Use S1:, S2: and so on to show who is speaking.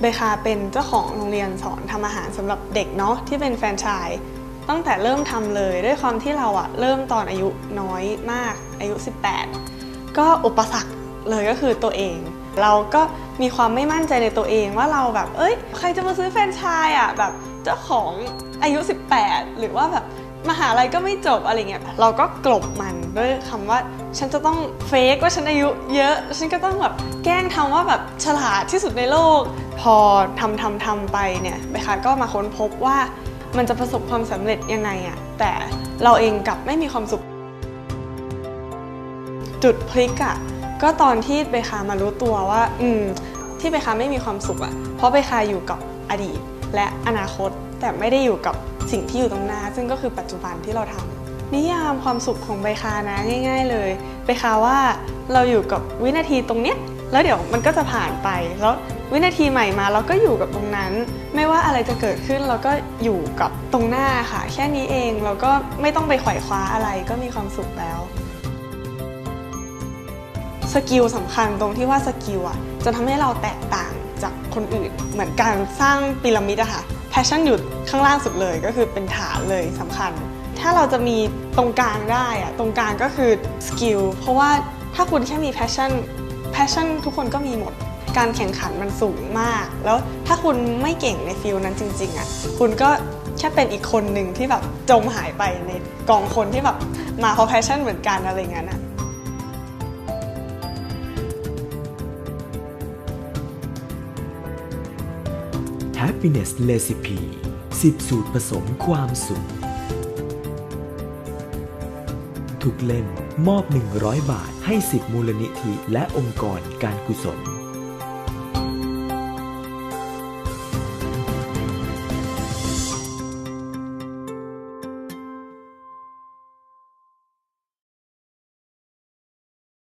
S1: เบคาเป็นเจ้าของโรงเรียนสอนทำอาหารสำหรับเด็กเนาะที่เป็นแฟรนไชส์ตั้งแต่เริ่มทำเลยด้วยความที่เราอะเริ่มตอนอายุน้อยมากอายุ 18 ก็อุปสรรคเลยก็คือตัวเอง เราก็มีความไม่มั่นใจในตัวเองว่าเราแบบ เอ้ย ใครจะมาซื้อแฟรนไชส์อะแบบเจ้าของอายุ 18 หรือว่าแบบ มหาลัยก็ไม่จบอะไรเงี้ยเราก็กลบมันด้วยคำว่า ฉันจะต้องเฟกว่าฉันอายุเยอะ ฉันก็ต้องแบบแกล้งทำว่าแบบฉลาดที่สุดในโลก พอทำทำทำไปเนี่ยเบคาก็มาค้นพบว่ามันจะประสบความสำเร็จยังไงอะแต่เราเองกลับไม่มีความสุข จุดพลิกอะก็ตอนที่เบคามารู้ตัวว่า อืม ที่เบคาไม่มีความสุขอะเพราะเบคาอยู่กับอดีต และอนาคตแต่ไม่ได้อยู่กับ สิ่งที่อยู่ตรงหน้า ซึ่งก็คือปัจจุบันที่เราทำนิยามความสุขของเบคานะง่าย ๆ เลยเบคาว่าเราอยู่กับวินาทีตรงเนี้ยแล้วเดี๋ยวมันก็จะผ่านไป แล้ววินาทีใหม่มาเราก็อยู่กับตรงนั้น ไม่ว่าอะไรจะเกิดขึ้นเราก็อยู่กับตรงหน้าค่ะ แค่นี้เองเราก็ไม่ต้องไปไขว่คว้าอะไรก็มีความสุขแล้วสกิลสำคัญตรงที่ว่าสกิลอะจะทำให้เราแตกต่างจากคนอื่น เหมือนการสร้างพีระมิดอะค่ะ แพชชั่นอยู่ข้างล่างสุดเลยก็คือเป็นฐานเลยสำคัญ ถ้าเราจะมีตรงกลางได้อะตรงกลางก็คือสกิลเพราะว่าถ้าคุณแค่มีแพชชั่นแพชชั่นทุกคนก็มีหมดการแข่งขันมันสูงมาก แล้วถ้าคุณไม่เก่งในฟิลนั้นจริงๆอะคุณก็แค่เป็นอีกคนหนึ่งที่แบบจมหายไปในกองคนที่แบบมาเพราะแพชชั่นเหมือนกันอะไรอย่างนั้นะ
S2: Happiness Recipe 10 สูตรผสมความสุข ทุกเล่มมอบ 100 บาทให้ 10 มูลนิธิและองค์กรการกุศล